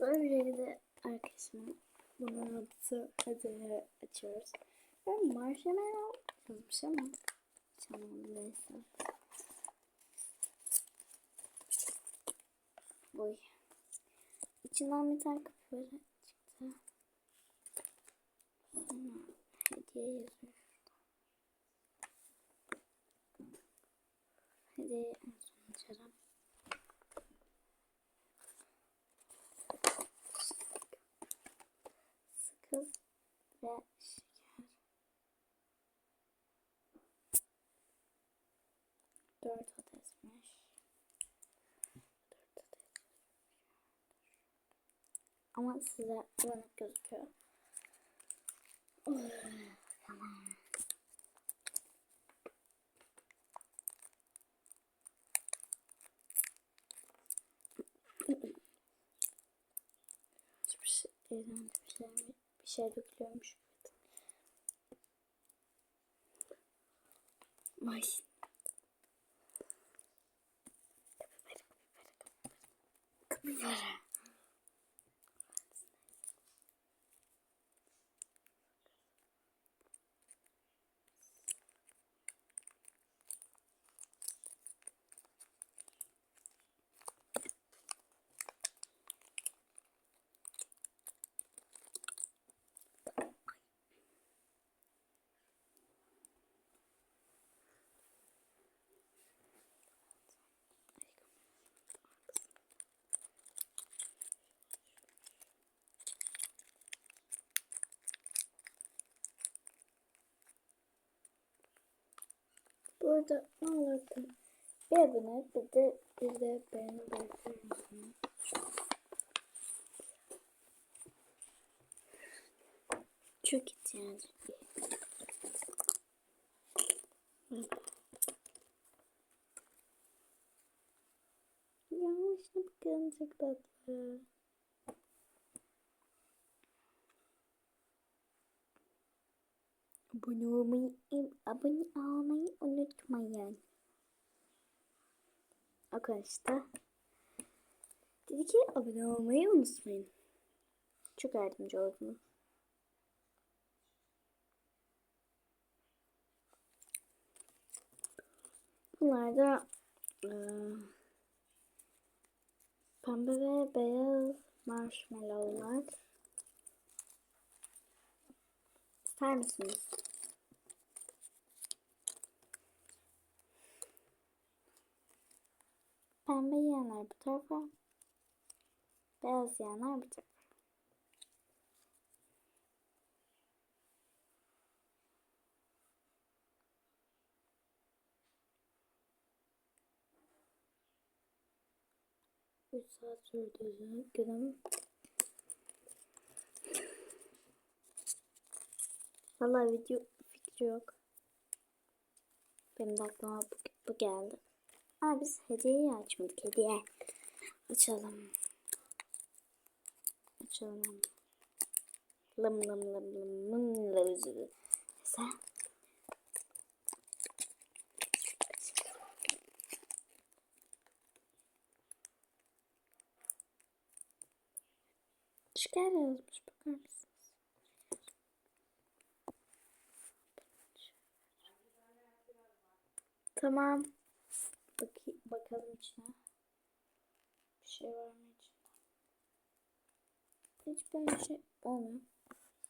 De arkadaşımın bunun adı hadi açıyoruz. Ben marshmallow yazmış ama tamam neyse. Oy. İçinden bir tane kapı çıktı. Sonra hediye yazıyor. Hediye Dört adetmiş. Dört adet. Ama size bulanık gözüküyor. Tamam. Hiçbir şey, bir şey, bir şey dökülüyormuş. Ay. Voilà. Burada ne olur da bir abone bir de bir de beğeni bırakır mısınız? Çok ihtiyacım. Yavaş bakın çok tatlı. Abone olmayı, abone olmayı unutmayın. Arkadaşlar dedi ki abone olmayı unutmayın. Çok yardımcı oldunuz. Bunlar da eee, pembe ve beyaz marshmallowlar. İster misiniz? Pembe yiyenler bu tarafa. Beyaz yiyenler bu tarafa. Üç saat sürdüğünü günüm. Vallahi video fikri yok. Benim de aklıma bu, bu geldi. Aa biz hediyeyi açmadık hediye. Açalım. Açalım. Lım lım lım lım lım lım. Sen. Şeker yazmış bakar mısınız? Tamam. Bakayım, bakalım içine. Bir şey var mı içinde? Hiç böyle şey olmuyor.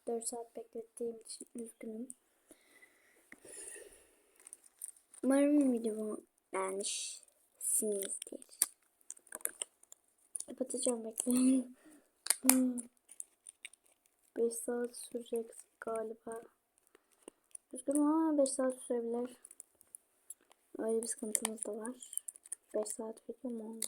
4 saat beklettiğim için üzgünüm. Umarım videomu beğenmişsinizdir. Kapatacağım bekleyin. 5 saat sürecek galiba. Üzgünüm ama 5 saat sürebilir. Öyle bir sıkıntımız da var. 5 saat video mu oldu?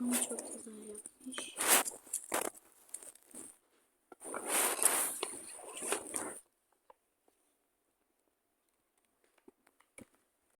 Ama çok güzel yapmış.